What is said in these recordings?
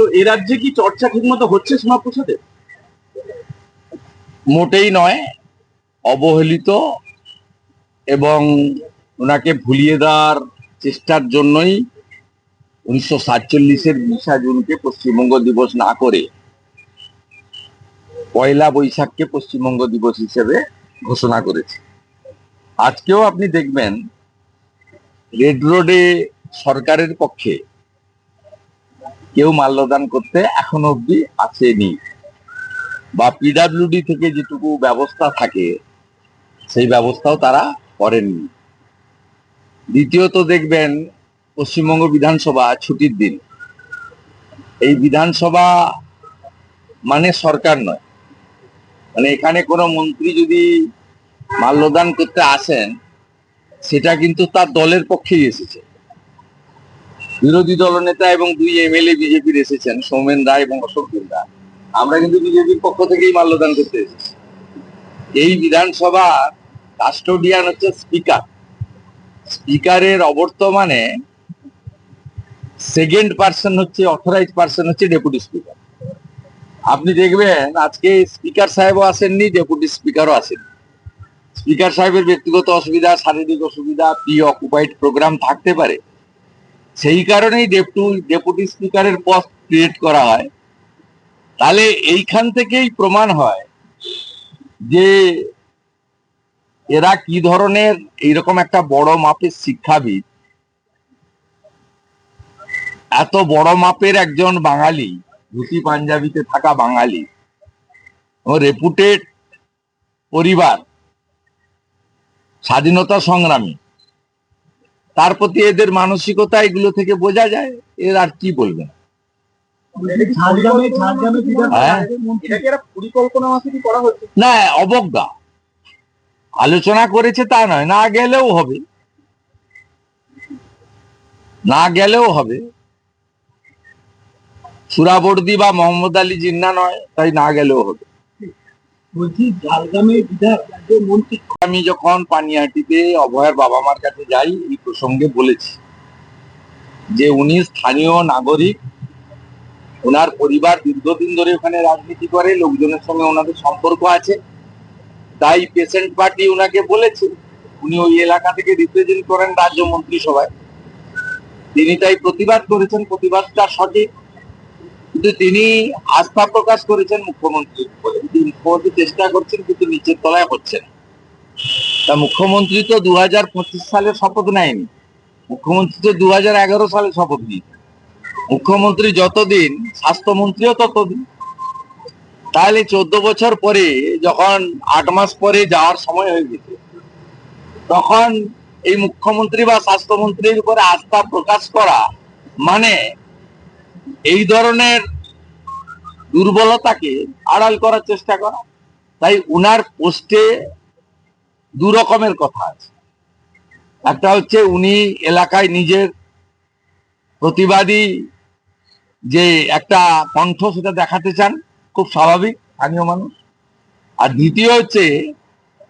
তো এ রাজ্যে কি চর্চা ঠিকমতো হচ্ছে সীমা প্রসাদের মোটেই নয়, অবহেলিত এবং ওনাকে ভুলিয়ে দেওয়ার চেষ্টার জন্যই উনিশশো সাতচল্লিশের বিশা জুনকে পশ্চিমবঙ্গ দিবস না করে পয়লা বৈশাখকে পশ্চিমবঙ্গ দিবস হিসেবে ঘোষণা করেছে। আজকেও আপনি দেখবেন রেড রোডে সরকারের পক্ষে কেউ মাল্যদান করতে এখনও অব্দি আসেনি। বা পিডাব্লিউডি থেকে যেটুকু ব্যবস্থা থাকে, সেই ব্যবস্থাও তারা করেননি। দ্বিতীয়ত দেখবেন, পশ্চিমবঙ্গ বিধানসভা ছুটির দিন। এই বিধানসভা মানে সরকার নয়। মানে এখানে কোনো মন্ত্রী যদি মাল্যদান করতে আসেন, সেটা কিন্তু তার দলের পক্ষেই এসেছে। বিরোধী দলনেতা এবং দুই এমএলএ বিজেপির এসেছেন, সৌমেন রায় এবং অশোক দিন্দা আমরা কিন্তু বিজেপির পক্ষ থেকেই মাল্যদান করতে এসেছি। এই বিধানসভার কাস্টোডিয়ান হচ্ছে স্পিকার। স্পিকারের অবর্তমানে সেকেন্ড পার্সন হচ্ছে অথরাইজ পার্সন হচ্ছে ডেপুটি স্পিকার আপনি দেখবেন আজকে স্পিকার সাহেবও আসেননি ডেপুটি স্পিকারও আসেন স্পিকার সাহেবের ব্যক্তিগত অসুবিধা, শারীরিক অসুবিধা প্রি অকুপাইড প্রোগ্রাম থাকতে পারে। সেই কারণেই ডেপুটি ডেপুটি স্পিকারের পদ ক্রিয়েট করা হয়। তাহলে এইখান থেকেই প্রমাণ হয় যে এরা কি ধরনের এইরকম একটা বড় মাপের শিক্ষাবিদ। এত বড় মাপের একজন বাঙালি, ধুতি পাঞ্জাবিতে থাকা বাঙালি, ও রেপুটেড পরিবার, স্বাধীনতা সংগ্রামী। তার প্রতি এদের মানসিকতা এগুলো থেকে বোঝা যায়, এর আর কি বলবেন? হ্যাঁ। না, অবজ্ঞা। আলোচনা করেছে তা নয়, না গেলেও হবে। না গেলেও হবে। সুরাবর্দি বা মোহাম্মদ আলী জিন্না নয়, তাই না গেলেও হবে। বলছি ঝাড়গ্রামে বিধায়ক রাজ্যের মন্ত্রী আমি যখন পানিহাটিতে অভয়ের বাবা মার কাছে যাই, এই প্রসঙ্গে বলেছি যে উনি স্থানীয় নাগরিক ওনার পরিবার দীর্ঘদিন ধরে ওখানে রাজনীতি করে, লোকজনের সঙ্গে ওনাদের সম্পর্ক আছে। তাই পেশেন্ট পার্টি ওনাকে বলেছে, উনি ওই এলাকা থেকে রিপ্রেজেন্ট করেন রাজ্য মন্ত্রিসভায়। তিনি তাই প্রতিবাদ করেছেন, প্রতিবাদটা সঠিক। কিন্তু তিনি আস্থা প্রকাশ করেছেন মুখ্যমন্ত্রী উপরে। মুখ্যমন্ত্রী চেষ্টা করছেন, কিন্তু নিচের তলায় হচ্ছে না। তা মুখ্যমন্ত্রী তো দু হাজার পঁচিশ সালে শপথ নেয়নি। মুখ্যমন্ত্রী তো দু হাজার এগারো সালে শপথ নিয়েছে। মুখ্যমন্ত্রী যতদিন, স্বাস্থ্যমন্ত্রীও ততদিন। তাহলে চোদ্দ বছর পরে, যখন আট মাস পরে যাওয়ার সময় হয়ে গেছে, তখন এই মুখ্যমন্ত্রী বা স্বাস্থ্যমন্ত্রীর উপরে আস্থা প্রকাশ করা মানে এই ধরনের দুর্বলতাকে আড়াল করার চেষ্টা করা। তাই উনার পোস্টে দু রকমের কথা আছে। একটা হচ্ছে উনি এলাকায় নিজের প্রতিবাদী যে একটা কণ্ঠ সেটা দেখাতে চান, খুব স্বাভাবিক, স্থানীয় মানুষ। আর দ্বিতীয় হচ্ছে,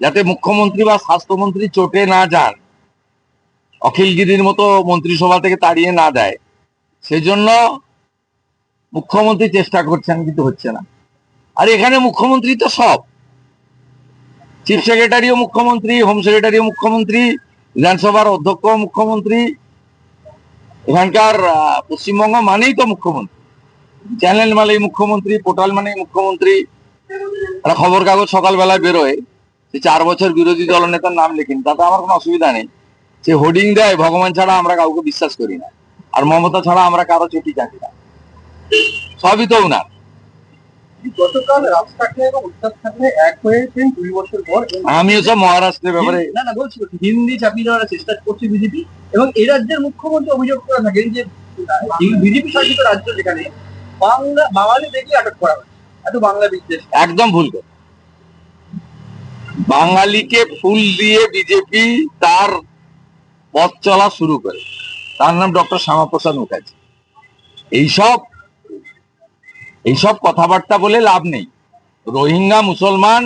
যাতে মুখ্যমন্ত্রী বা স্বাস্থ্যমন্ত্রী চোটে না যান, অখিলগিরির মতো মন্ত্রিসভা থেকে তাড়িয়ে না দেয়, সেজন্য মুখ্যমন্ত্রী চেষ্টা করছেন, কিন্তু হচ্ছে না। আর এখানে মুখ্যমন্ত্রী তো সব। চিফ সেক্রেটারিও মুখ্যমন্ত্রী হোম সেক্রেটারিও মুখ্যমন্ত্রী, বিধানসভার অধ্যক্ষ মুখ্যমন্ত্রী, এখানকার পশ্চিমবঙ্গ মানেই তো মুখ্যমন্ত্রী। চ্যানেল মানেই মুখ্যমন্ত্রী পোর্টাল মানেই মুখ্যমন্ত্রী। একটা খবর কাগজ সকালবেলায় বেরোয় সে চার বছর বিরোধী দলনেতার নাম লেখেন, তাতে আমার কোনো অসুবিধা নেই। সে হোর্ডিং দেয়, ভগবান ছাড়া আমরা কাউকে বিশ্বাস করি না। আর মমতা ছাড়া আমরা কারও চুটি চাটি না। সবই তো উনার গতকাল রাজ ঠাকরে এবং উত্তর ঠাকরে এক হয়েছেন দুই বছর পর আমিও সব মহারাষ্ট্রের ব্যাপারে না না বলছি হিন্দি চাপিয়ে দেওয়ার চেষ্টা করছে বিজেপি এবং এই রাজ্যের মুখ্যমন্ত্রী অভিযোগ করে থাকেন যে বিজেপি শাসিত রাজ্য যেখানে বাংলা বাঙালি দেখলে আটক করা হয়। এত বাংলা বিদ্বেষ। একদম ভুল কথা। বাঙালিকে ফুল দিয়ে বিজেপি তার পথ চলা শুরু করে। তার নাম ডক্টর শ্যামাপ্রসাদ মুখার্জি। এইসব এইসব কথাবার্তা বলে লাভ নেই। রোহিঙ্গা মুসলমান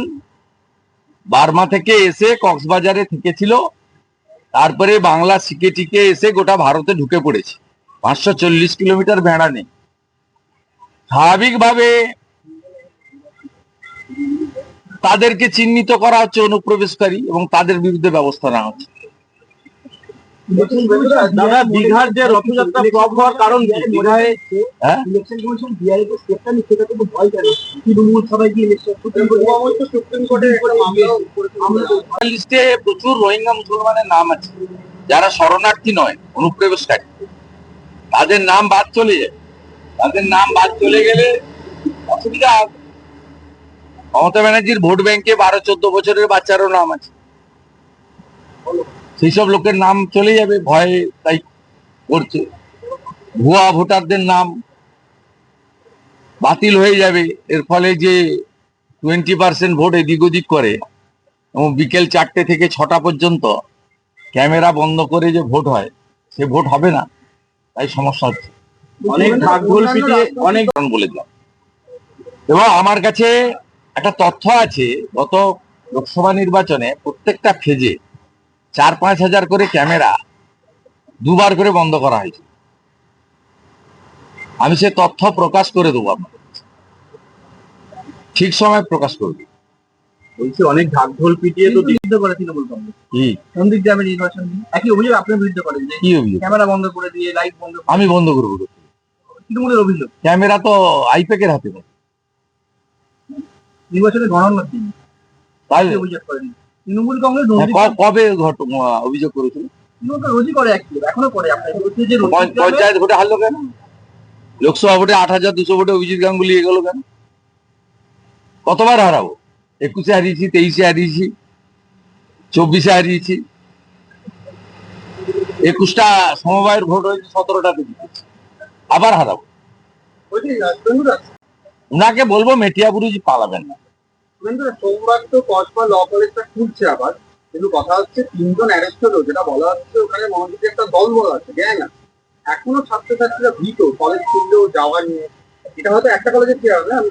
বার্মা থেকে এসে কক্সবাজারে থেকেছিল, তারপরে বাংলা শিখে টিকে এসে গোটা ভারতে ঢুকে পড়েছে। পাঁচশো চল্লিশ কিলোমিটার ভেড়া নেই। স্বাভাবিকভাবে তাদেরকে চিহ্নিত করা হচ্ছে অনুপ্রবেশকারী এবং তাদের বিরুদ্ধে ব্যবস্থা নেওয়া হচ্ছে। দাদা দীঘার যে রথযাত্রা ফ্লপ হওয়ার কারণ কি? দীঘায় ইলেকশন কমিশন বিআরএ কে স্টেপটা নিচ্ছে সেটা তো ভয় কেন? তৃণমূল সবাই সুপ্রিম কোর্টে লিস্টে প্রচুর রোহিঙ্গা মুসলমানের নাম আছে। যারা শরণার্থী নয় অনুপ্রবেশকারী। তাদের নাম বাদ চলে যায়। তাদের নাম বাদ চলে গেলে অসুবিধা মমতা ব্যানার্জির ভোট ব্যাংকে বারো চোদ্দ বছরের বাচ্চারও নাম আছে। সেই সব লোকের নাম চলে যাবে, ভয়ে তাই করছে। ভুয়া ভোটারদের নাম বাতিল হয়ে যাবে। এর ফলে যে টোয়েন্টি পার্সেন্ট ভোট এদিক ওদিক করে, এবং বিকেল চারটে থেকে ছটা পর্যন্ত ক্যামেরা বন্ধ করে যে ভোট হয়, সে ভোট হবে না, তাই সমস্যা হচ্ছে। অনেক ঢাকঢোল অনেক বলে দিলাম। এবং আমার কাছে একটা তথ্য আছে, গত লোকসভা নির্বাচনে প্রত্যেকটা ফেজে চার পাঁচ হাজার করে ক্যামেরা দুবার করে বন্ধ করা হয়েছে। আমি সে তথ্য প্রকাশ করে দেবো আপনাদের ঠিক সময় প্রকাশ করব। বলছি অনেক ঢাকঢোল পিটিয়ে তো বিরুদ্ধে করে তৃণমূল কংগ্রেস কি? সন্দীপ গ্রামের নির্বাচন একই অভিযোগ আপনার বিরুদ্ধে করেন যে কি অভিযোগ? ক্যামেরা বন্ধ করে দিয়ে লাইট বন্ধ আমি বন্ধ করব তৃণমূলের অভিযোগ? ক্যামেরা তো আইপ্যাকের হাতে নির্বাচনে গণনা দিন। তাই অভিযোগ করেন? তৃণমূল কংগ্রেস হ্যাঁ, কবে ঘট অভিযোগ করেছিল? রোজই করে এখনও পঞ্চায়েত ভোটে হারলো কেন? লোকসভা ভোটে আট হাজার দুশো ভোটে অভিজিৎ গাঙ্গুলি এগোলো কেন? কতবার হারাবো? একুশে হারিয়েছি তেইশে হারিয়েছি চব্বিশে হারিয়েছি। একুশটা সমবায়ের ভোট হয়েছে সতেরোটাতে জিতেছি। আবার হারাবো। উনাকে বলব মেটিয়াবুরুজি পালাবেন না। সোমবার তো কসবা ল কলেজটা খুলছে আবার কিন্তু কথা হচ্ছে তিনজন অ্যারেস্ট হলো যেটা বলা হচ্ছে ওখানে মহাজিতে একটা দল বলা আছে গ্যাং আছে এখনও ছাত্রছাত্রীরা ভীত কলেজ খুললেও যাওয়া নিয়ে। এটা হয়তো একটা কলেজে কি হবে? না আমি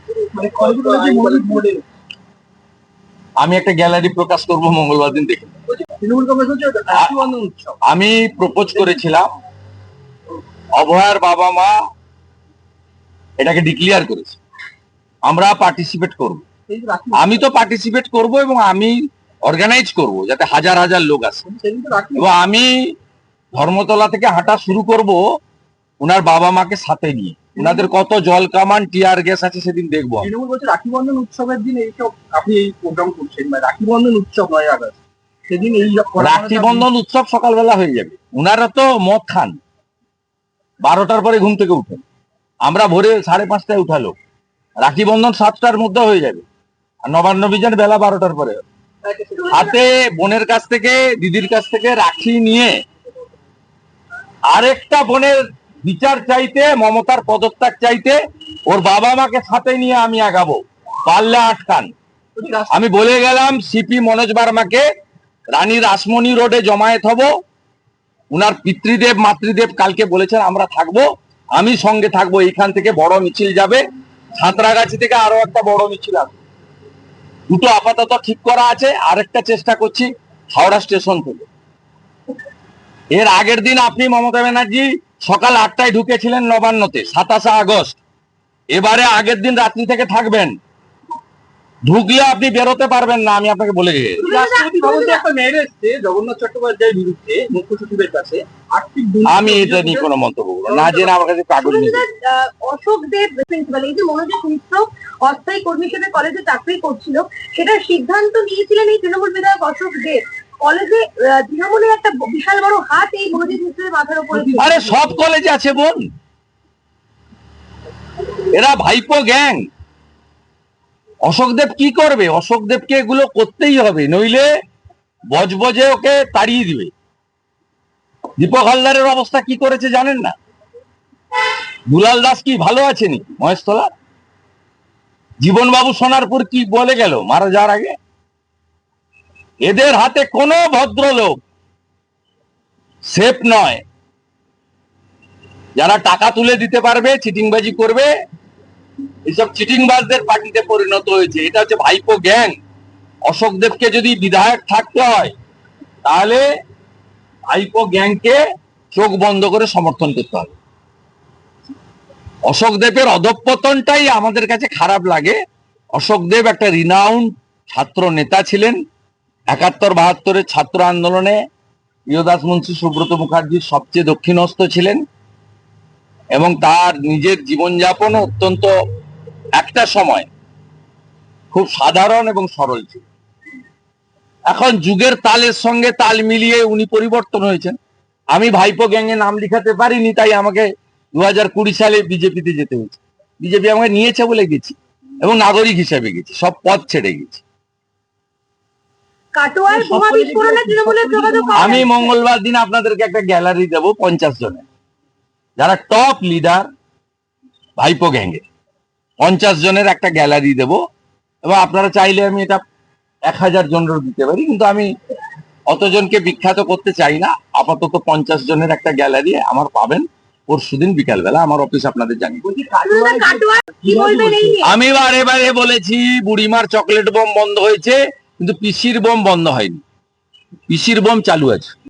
মানে একটা গ্যালারি প্রকাশ করব মঙ্গলবার দিন দেখে। আমি প্রপোজ করেছিলাম অভয়ার বাবা মা এটাকে ডিক্লিয়ার করেছে। আমরা পার্টিসিপেট করব। আমি তো পার্টিসিপেট করব এবং আমি অর্গানাইজ করব যাতে হাজার হাজার লোক আসে। এবং আমি ধর্মতলা থেকে হাঁটা শুরু করব ওনার বাবা মাকে সাথে নিয়ে। ওনাদের কত জল কামান টিয়ার গ্যাস আছে সেদিন দেখব তৃণমূল বলছে রাখি বন্ধন উৎসবের দিন এইসব আপনি এই প্রোগ্রাম করছেন রাখি বন্ধন উৎসব নয় আগস্ট। সেদিন এই রাখি বন্ধন উৎসব সকালবেলা হয়ে যাবে। ওনারা তো মদ খান। বারোটার পরে ঘুম থেকে উঠেন। আমরা ভোরে সাড়ে পাঁচটায় উঠালো। রাখি বন্ধন সাতটার মধ্যে হয়ে যাবে। নবান্ন বিজন বেলা বারোটার পরে। হাতে বোনের কাছ থেকে, দিদির কাছ থেকে রাখি নিয়ে আরেকটা বোনের বিচার চাইতে, মমতার পদত্যাগ চাইতে ওর বাবা মাকে সাথে নিয়ে আমি আগাবো। পাল্লা আটকান। আমি বলে গেলাম, সিপি মনোজ বার্মাকে রানী রাসমণি রোডে জমায়েত হব। উনার পিতৃদেব, মাতৃদেব কালকে বলেছেন আমরা থাকব। আমি সঙ্গে থাকব। এইখান থেকে বড় মিছিল যাবে। সাঁতরাগাছি থেকে আরও একটা বড় মিছিল আসবে। দুটো আপাতত ঠিক করা আছে, আরেকটা চেষ্টা করছি হাওড়া স্টেশন থেকে। এর আগের দিন আপনি মমতা ব্যানার্জি সকাল আটটায় ঢুকেছিলেন নবান্নতে, সাতাশে আগস্ট। এবারে আগের দিন রাত্রি থেকে থাকবেন। ঢুকলে আপনি বেরোতে পারবেন না আমি আপনাকে বলে গেছি জগন্নাথ চট্টোপাধ্যায়ের বিরুদ্ধে মুখ্য সচিবের কাছে আমি এটা নিয়ে কোনো মন্তব্য করব না। জেনে আমার কাছে কাগজ নেই। অশোক দেব প্রিন্সিপাল এই যে মনোজিৎ মিশ্র অস্থায়ী কর্মী হিসেবে কলেজে চাকরি করছিল সেটার সিদ্ধান্ত নিয়েছিলেন এই তৃণমূল বিধায়ক অশোক দেব কলেজে তৃণমূলের একটা বিশাল বড় হাত এই মনোজিৎ মিশ্রের মাথার উপরে। আরে সব কলেজে আছে বোন। এরা ভাইপো গ্যাং অশোকদেব কি করবে? অশোকদেবকে এগুলো করতেই হবে, নইলে বজবজে ওকে তাড়িয়ে দিবে। দীপক হালদারের অবস্থা কি করেছে জানেন না? দুলাল দাস কি ভালো আছে নাকি মহেশতলা জীবনবাবু সোনারপুর কি বলে গেল? মারা যাওয়ার আগে? এদের হাতে কোনো ভদ্রলোক সেফ নয়। যারা টাকা তুলে দিতে পারবে, চিটিংবাজি করবে এইসব চিটিংবাজদের পার্টিতে পরিণত হয়েছে। এটা হচ্ছে ভাইপো গ্যাং। অশোক দেবকে যদি বিধায়ক থাকতে হয়, তাহলে ভাইপো গ্যাংকে চোখ বন্ধ করে সমর্থন করতে হবে। অশোক দেবের অধঃপতনটাই আমাদের কাছে খারাপ লাগে। অশোক দেব একটা রিনাউন্ড ছাত্র নেতা ছিলেন। একাত্তর বাহাত্তরের ছাত্র আন্দোলনে প্রিয়দাস মুন্সী সুব্রত মুখার্জির সবচেয়ে দক্ষিণস্থ ছিলেন এবং তার নিজের জীবনযাপন অত্যন্ত একটা সময় খুব সাধারণ এবং সরল ছিল এখন যুগের তালের সঙ্গে তাল মিলিয়ে উনি পরিবর্তন হয়েছেন। আমি ভাইপো গ্যাংয়ে নাম লিখাতে পারিনি তাই আমাকে দু হাজার কুড়ি সালে বিজেপিতে যেতে হয়েছে। বিজেপি আমাকে নিয়েছে বলে গেছি এবং নাগরিক হিসাবে গেছি সব পথ ছেড়ে গেছি। আমি মঙ্গলবার দিন আপনাদেরকে একটা গ্যালারি দেব পঞ্চাশ জনের। যারা টপ লিডার ভাইপো গ্যাংয়ে পঞ্চাশ জনের একটা গ্যালারি দেব। এবং আপনারা চাইলে আমি এটা এক হাজার জনের দিতে পারি কিন্তু আমি অতজনকে বিখ্যাত করতে চাই না। আপাতত পঞ্চাশ জনের একটা গ্যালারি আমার পাবেন পরশুদিন বিকালবেলা আমার অফিস আপনাদের নিয়ে? আমি বারে বারে বলেছি বুড়িমার চকলেট বোম বন্ধ হয়েছে কিন্তু পিসির বোম বন্ধ হয়নি। পিসির বোম চালু আছে।